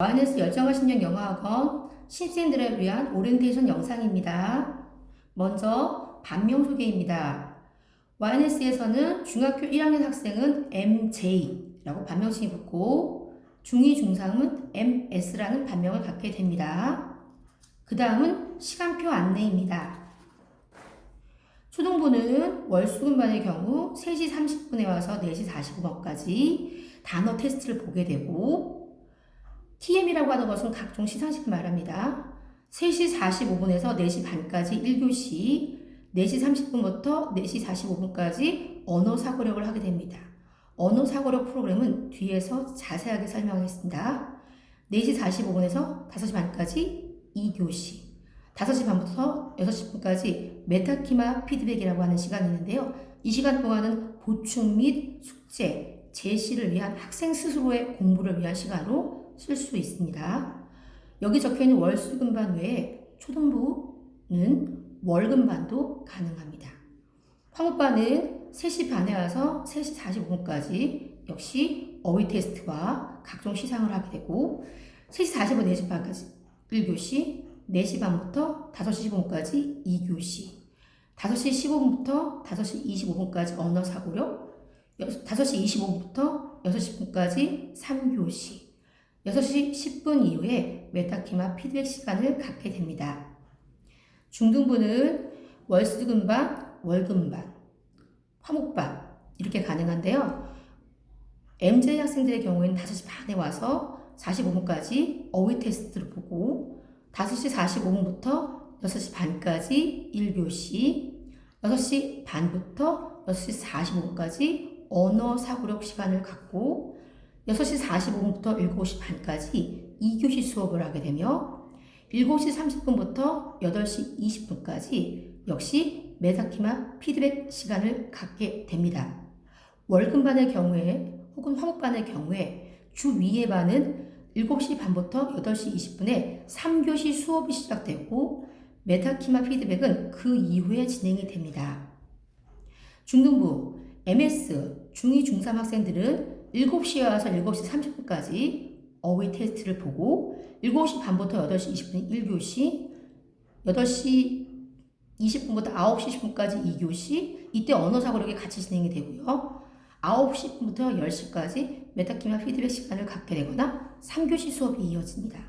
와이너스 열정과 신명 영어학원 신생들을 위한 오리엔테이션 영상입니다. 먼저 반명 소개입니다. 와이너스에서는 중학교 1학년 학생은 MJ라고 반명칭이 붙고 중2, 중3은 MS라는 반명을 갖게 됩니다. 그 다음은 시간표 안내입니다. 초등부는 월수금반의 경우 3시 30분에 와서 4시 45분까지 단어 테스트를 보게 되고 TM이라고 하는 것은 각종 시상식을 말합니다. 3시 45분에서 4시 반까지 1교시, 4시 30분부터 4시 45분까지 언어 사고력을 하게 됩니다. 언어 사고력 프로그램은 뒤에서 자세하게 설명하겠습니다. 4시 45분에서 5시 반까지 2교시, 5시 반부터 6시 분까지 메타키마 피드백이라고 하는 시간이 있는데요. 이 시간 동안은 보충 및 숙제, 제시를 위한 학생 스스로의 공부를 위한 시간으로 쓸 수 있습니다. 여기 적혀 있는 월수금반 외에 초등부는 월금반도 가능합니다. 화목반은 3시 반에 와서 3시 45분까지 역시 어휘 테스트와 각종 시상을 하게 되고 3시 45분 4시 반까지 1교시 4시 반부터 5시 15분까지 2교시 5시 15분부터 5시 25분까지 언어 사고력 5시 25분부터 6시 10분까지 3교시 6시 10분 이후에 메타키마 피드백 시간을 갖게 됩니다. 중등부는 월수금반, 월금반, 화목반 이렇게 가능한데요. MJ 학생들의 경우에는 5시 반에 와서 45분까지 어휘 테스트를 보고 5시 45분부터 6시 반까지 1교시, 6시 반부터 6시 45분까지 언어 사고력 시간을 갖고 6시 45분부터 7시 반까지 2교시 수업을 하게 되며 7시 30분부터 8시 20분까지 역시 메타키마 피드백 시간을 갖게 됩니다. 월금반의 경우에 혹은 화목반의 경우에 주 위의 반은 7시 반부터 8시 20분에 3교시 수업이 시작되고 메타키마 피드백은 그 이후에 진행이 됩니다. 중등부, MS, 중2, 중3 학생들은 7시에 와서 7시 30분까지 어휘 테스트를 보고 7시 반부터 8시 20분 1교시 8시 20분부터 9시 10분까지 2교시 이때 언어 사고력이 같이 진행이 되고요. 9시 부터 10시까지 메타키마 피드백 시간을 갖게 되거나 3교시 수업이 이어집니다.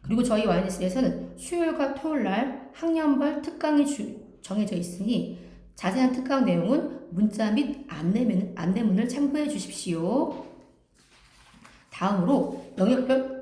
그리고 저희 와이너스에서는 수요일과 토요일 날 학년별 특강이 주, 정해져 있으니 자세한 특강 내용은 문자 및 안내문, 안내문을 참고해 주십시오. 다음으로 영역별